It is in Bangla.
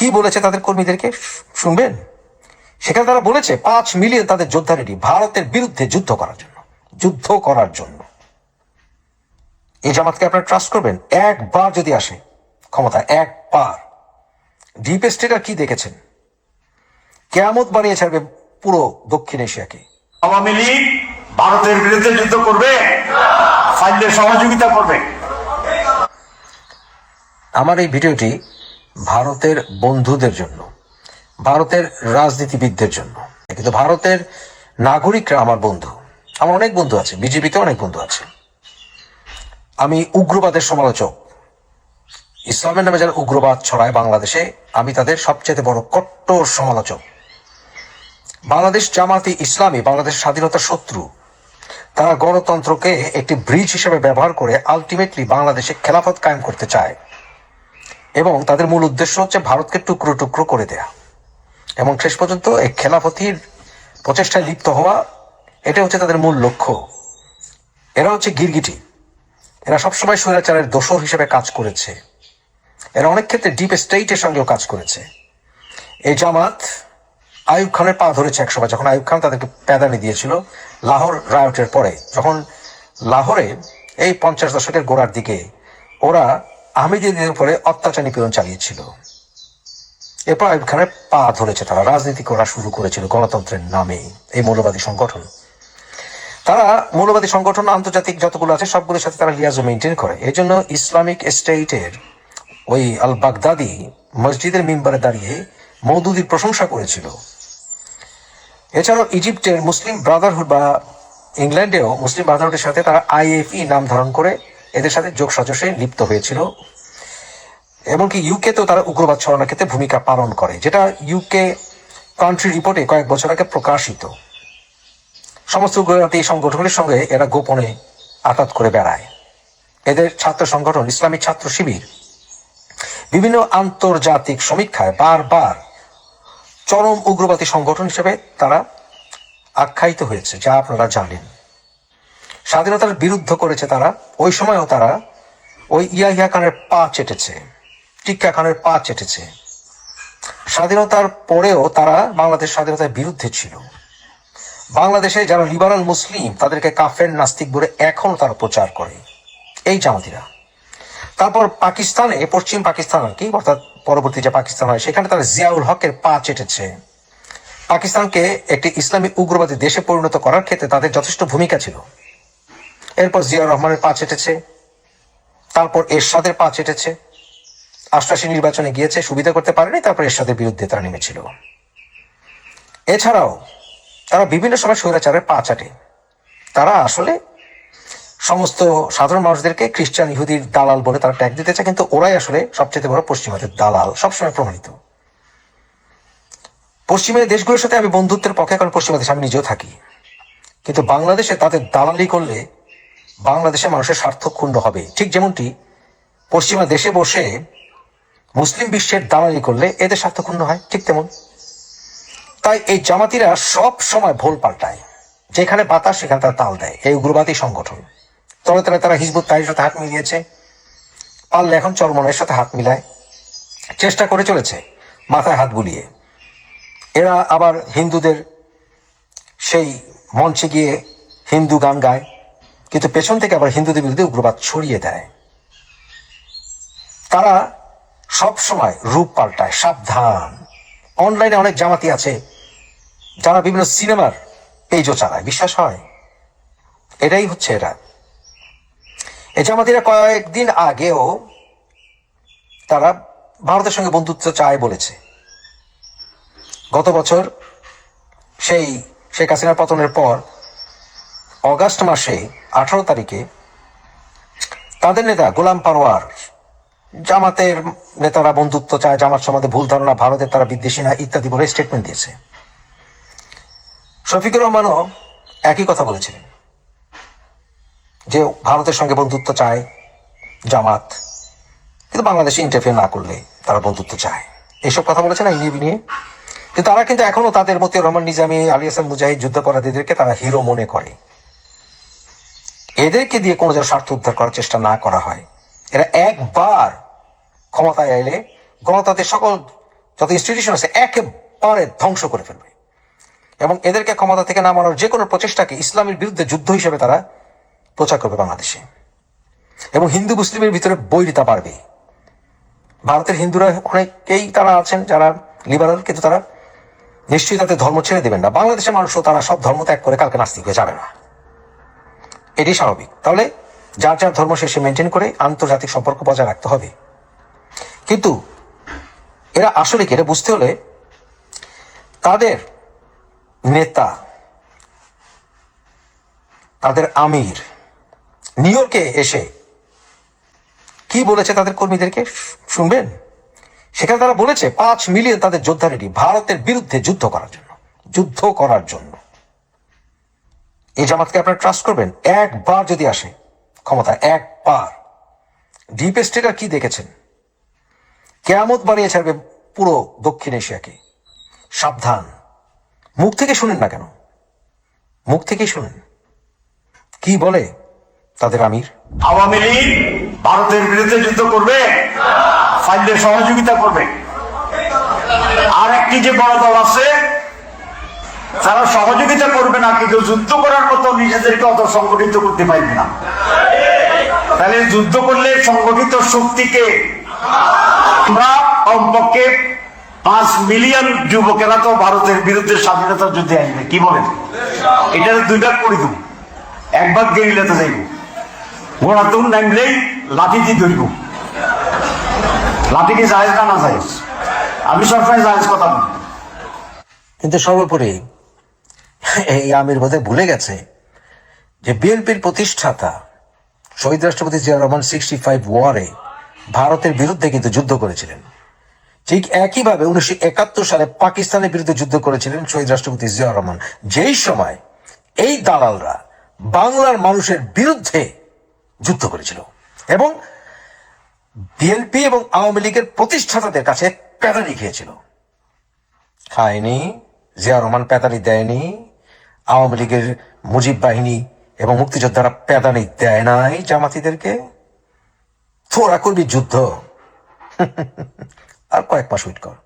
কি বলেছে তাদের কর্মীদেরকে? শুনবেন? সেখানে তারা বলেছে পাঁচ মিলিয়ন তাদের যোদ্ধা রেডি ভারতের বিরুদ্ধে যুদ্ধ করার জন্য যুদ্ধ করার জন্য। এই জামাতকে আপনারা ট্রাস্ট করবেন? একবার যদি আসে ক্ষমতা একবার। ডিপ স্টেট আর কি দেখেছেন? কেয়ামত বানিয়ে ছাড়বে পুরো দক্ষিণ এশিয়াকে। আওয়ামী লীগ ভারতের বিরুদ্ধে যুদ্ধ করবে ফাইলে সহযোগিতা করবে। আমার এই ভিডিওটি ভারতের বন্ধুদের জন্য, ভারতের রাজনীতিবিদদের জন্য। কিন্তু ভারতের নাগরিকরা আমার বন্ধু। আমার অনেক বন্ধু আছে, বিজেপিতে অনেক বন্ধু আছে। আমি উগ্রবাদের সমালোচক। ইসলামের নামে যারা উগ্রবাদ ছড়ায় বাংলাদেশে, আমি তাদের সবচেয়ে বড় কট্টর সমালোচক। বাংলাদেশ জামাতি ইসলামী, বাংলাদেশ স্বাধীনতার শত্রু। তারা গণতন্ত্রকে একটি ব্রিজ হিসেবে ব্যবহার করে আলটিমেটলি বাংলাদেশে খেলাফত কায়েম করতে চায়। এবং তাদের মূল উদ্দেশ্য হচ্ছে ভারতকে টুকরো টুকরো করে দেয়া। এবং শেষ পর্যন্ত এই খেলাফতির প্রচেষ্টায় লিপ্ত হওয়া এটা হচ্ছে তাদের মূল লক্ষ্য। এরা হচ্ছে গিরগিটি। এরা সবসময় স্বৈরাচারের দোষর হিসেবে কাজ করেছে। এরা অনেক ক্ষেত্রে ডিপ স্টেটের সঙ্গেও কাজ করেছে। এই জামাত আইয়ুব খানের পা ধরেছে একসময় যখন আয়ুব খান তাদেরকে প্যাদানি দিয়েছিল লাহোর রায়টের পরে। যখন লাহোরে এই পঞ্চাশ দশকের গোড়ার দিকে ওরা আহমেদীদের উপরে অত্যাচার নিপীড়ন চালিয়েছিল। এরপর আইয়ুব খানের পা ধরেছে তারা। রাজনীতি করা শুরু করেছিল গণতন্ত্রের নামে এই মৌলবাদী সংগঠন। তারা মৌলবাদী সংগঠন, আন্তর্জাতিক যতগুলো আছে, সবগুলোর সাথে তারা লিয়াজো মেনটেন করে। এই জন্য ইসলামিক স্টেটের ওই আল বাগদাদি মসজিদের মেম্বারে দাঁড়িয়ে মৌদুদির প্রশংসা করেছিল। এছাড়াও ইজিপ্টের মুসলিম ব্রাদারহুড বা ইংল্যান্ডেও মুসলিম ব্রাদারহুডের সাথে তারা আইএফই নাম ধারণ করে এদের সাথে যোগ সাজসে লিপ্ত হয়েছিল। এমনকি ইউকেতেও তারা উগ্রবাদ ছড়ানোর ক্ষেত্রে ভূমিকা পালন করে, যেটা ইউকে কান্ট্রি রিপোর্টে কয়েক বছর আগে প্রকাশিত। সমস্ত উগ্রবাদী সংগঠনের সঙ্গে এরা গোপনে আঘাত করে বেড়ায়। এদের ছাত্র সংগঠন ইসলামী ছাত্র শিবির। বিভিন্ন আন্তর্জাতিক সমীক্ষায় বারবার চরম উগ্রবাদী সংগঠন হিসেবে তারা আখ্যায়িত হয়েছে, যা আপনারা জানেন। স্বাধীনতার বিরুদ্ধ করেছে তারা, ওই সময়ও তারা, ওই ইয়াহিয়া খানের পা চেটেছে, টিক্কা খানের পা চেটেছে। স্বাধীনতার পরেও তারা বাংলাদেশ স্বাধীনতার বিরুদ্ধে ছিল। বাংলাদেশে যারা লিবারাল মুসলিম, তাদেরকে কাফের, নাস্তিক বলে এখনও তারা প্রচার করে। এই জামাতিরা। তারপর পাকিস্তানে, পশ্চিম পাকিস্তান আর কি, অর্থাৎ পরবর্তী যে পাকিস্তান হয়, সেখানে তারা জিয়াউল হকের পা চেটেছে। পাকিস্তানকে একটি ইসলামী উগ্রবাদী দেশে পরিণত করার ক্ষেত্রে তাদের যথেষ্ট ভূমিকা ছিল। এরপর জিয়াউর রহমানের পা চেটেছে তারপর এরশাদের পা চেটেছে আশ্বাসী নির্বাচনে গিয়েছে, সুবিধা করতে পারেনি, তারপর এরশাদের বিরুদ্ধে তারা নেমেছিল। এছাড়াও, তারা বিভিন্ন সময় স্বৈরাচারের পা চাটে তারা আসলে সমস্ত সাধারণ মানুষদেরকে খ্রিস্টান ইহুদির দালাল বলে তারা ট্যাগ দিতে চায় কিন্তু ওরাই আসলে সবচেয়ে বড় পশ্চিমাদের দালাল, সবসময় প্রমাণিত। পশ্চিমের দেশগুলোর সাথে আমি বন্ধুত্বের পক্ষে, কারণ পশ্চিমা দেশে আমি নিজেও থাকি। কিন্তু বাংলাদেশে তাদের দালালি করলে বাংলাদেশের মানুষের স্বার্থ হবে। ঠিক যেমনটি পশ্চিমা দেশে বসে মুসলিম বিশ্বের দালালি করলে এদের স্বার্থ হয়, ঠিক তেমন। তাই এই জামাতিরা সব সময় ভোল পাল্টায়। যেখানে বাতাস, সেখানে তারা তাল দেয়। এই উগ্রবাদী সংগঠন। তবে তবে তারা হিজবুত তাহির সাথে হাত মিলিয়েছে। পারলে এখন চরমনের সাথে হাত মিলায়। চেষ্টা করে চলেছে মাথায় হাত বুলিয়ে। এরা আবার হিন্দুদের সেই মঞ্চে গিয়ে হিন্দু গান গায়। কিন্তু পেছন থেকে আবার হিন্দুদের বিরুদ্ধে উগ্রবাদ ছড়িয়ে দেয়। তারা সব সময় রূপ পাল্টায়, সাবধান। অনলাইনে অনেক জামাতি আছে, যারা বিভিন্ন সিনেমার পেজও চালায়, বিশ্বাস হয়? এটাই হচ্ছে এরা। এই জামাতিরা কয়েকদিন আগেও তারা ভারতের সঙ্গে বন্ধুত্ব চায় বলেছে। গত বছর সেই শেখ হাসিনার পতনের পর অগাস্ট মাসে আঠারো তারিখে তাদের নেতা গোলাম পারোয়ার জামাতের নেতারা বন্ধুত্ব চায়, জামাত সমাজে ভুল ধারণা, ভারতের তারা বিদ্বেষী না, ইত্যাদি বলে স্টেটমেন্ট দিয়েছে। শফিকুর রহমানও একই কথা বলেছিলেন যে ভারতের সঙ্গে বন্ধুত্ব চায় জামাত, কিন্তু বাংলাদেশে ইন্টারফিয়ার না করলে তারা বন্ধুত্ব চায়। এসব কথা বলেছে না ইয়ে নিয়ে। কিন্তু তারা কিন্তু এখনও তাদের মতে রহমান নিজামী, আলী হাসান মুজাহিদ, যুদ্ধাপরাধীদেরকে তারা হিরো মনে করে। এদেরকে দিয়ে কোনো যেন স্বার্থ উদ্ধার করার চেষ্টা না করা হয়। এরা একবার ক্ষমতায় এলে গণতান্ত্রিক সকল যত ইনস্টিটিউশন আছে, একেবারে ধ্বংস করে ফেলবে। এবং এদেরকে ক্ষমতা থেকে নামানোর যে কোনো প্রচেষ্টাকে ইসলামের বিরুদ্ধে যুদ্ধ হিসেবে তারা প্রচার করবে বাংলাদেশে। এবং হিন্দু মুসলিমের ভিতরে বৈরিতা বাড়বে। ভারতের হিন্দুরা অনেকেই তারা আছেন যারা লিবারাল কিন্তু তারা নিশ্চয়ই তাদের ধর্ম ছেড়ে দেবেন না। বাংলাদেশের মানুষও তারা সব ধর্ম ত্যাগ করে কালকে নাস্তিক হয়ে যাবে না। এটি স্বাভাবিক। তাহলে যার যার ধর্ম শেষে মেনটেন করে আন্তর্জাতিক সম্পর্ক বজায় রাখতে হবে। কিন্তু এরা আসলে কি, এটা বুঝতে হলে তাদের নেতা, তাদের আমির নিউ ইয়র্কে এসে কি বলেছে তাদের কর্মীদেরকে শুনবেন? সেখানে তারা বলেছে, পাঁচ মিলিয়ন তাদের যোদ্ধা রেডি ভারতের বিরুদ্ধে যুদ্ধ করার জন্য, যুদ্ধ করার জন্য। এই জামাতকে আপনারা ট্রাস্ট করবেন? একবার যদি আসে, ক্ষমতা একবার। ডিপ কি দেখেছেন? কেয়ামত বাড়িয়ে ছাড়বে পুরো দক্ষিণ এশিয়াকে। সাবধান। মুখ থেকে শুনেন না কেন? মুখ থেকেই শুনেন। কি বলে তাদের আমির? আওয়ামী লীগ ভারতের বিরুদ্ধে যুদ্ধ করবে সহযোগিতা করবে। আর একটি যে বড় দল আছে তারা সহযোগিতা করবে না, কিন্তু যুদ্ধ করার মতো নিজেদেরকে অত সংগঠিত করতে পারবে না। তাহলে যুদ্ধ করলে সংগঠিত শক্তিকে আমরা কমপক্ষে পাঁচ মিলিয়ন যুবকেরা তো ভারতের বিরুদ্ধে স্বাধীনতা যুদ্ধে আসবে, কি বলেন? এটা দুইটা করে দেবো। একবার গেরিলাতে যাইব। ঘোড়া তুল নামলেই লাঠি দিয়ে ধরব। লাঠি কি জায়েজ না জায়েজ? আমি সবসময় জায়েজ কথা কিন্তু সর্বোপরি এই আমির বোধহয় ভুলে গেছে যে বিএনপির প্রতিষ্ঠাতা, শহীদ রাষ্ট্রপতি জিয়া রহমান সিক্সটি ফাইভ ওয়ারে ভারতের বিরুদ্ধে কিন্তু যুদ্ধ করেছিলেন। ঠিক একইভাবে উনিশশো একাত্তর সালে পাকিস্তানের বিরুদ্ধে যুদ্ধ করেছিলেন শহীদ রাষ্ট্রপতি জিয়া রহমান। যেই সময় এই দালালরা বাংলার মানুষের বিরুদ্ধে যুদ্ধ করেছিল এবং বিএনপি এবং আওয়ামী লীগের প্রতিষ্ঠাতাদের কাছে প্যাদানি খেয়েছিল। খায়নি জিয়া রহমান পেদানি দেয়নি আওয়ামী লীগের মুজিব বাহিনী এবং মুক্তিযোদ্ধারা প্যাদানি দেয় নাই জামাতিদেরকে? থোড়া করবি যুদ্ধ। আর কয়েক মাস ওয়েট কর।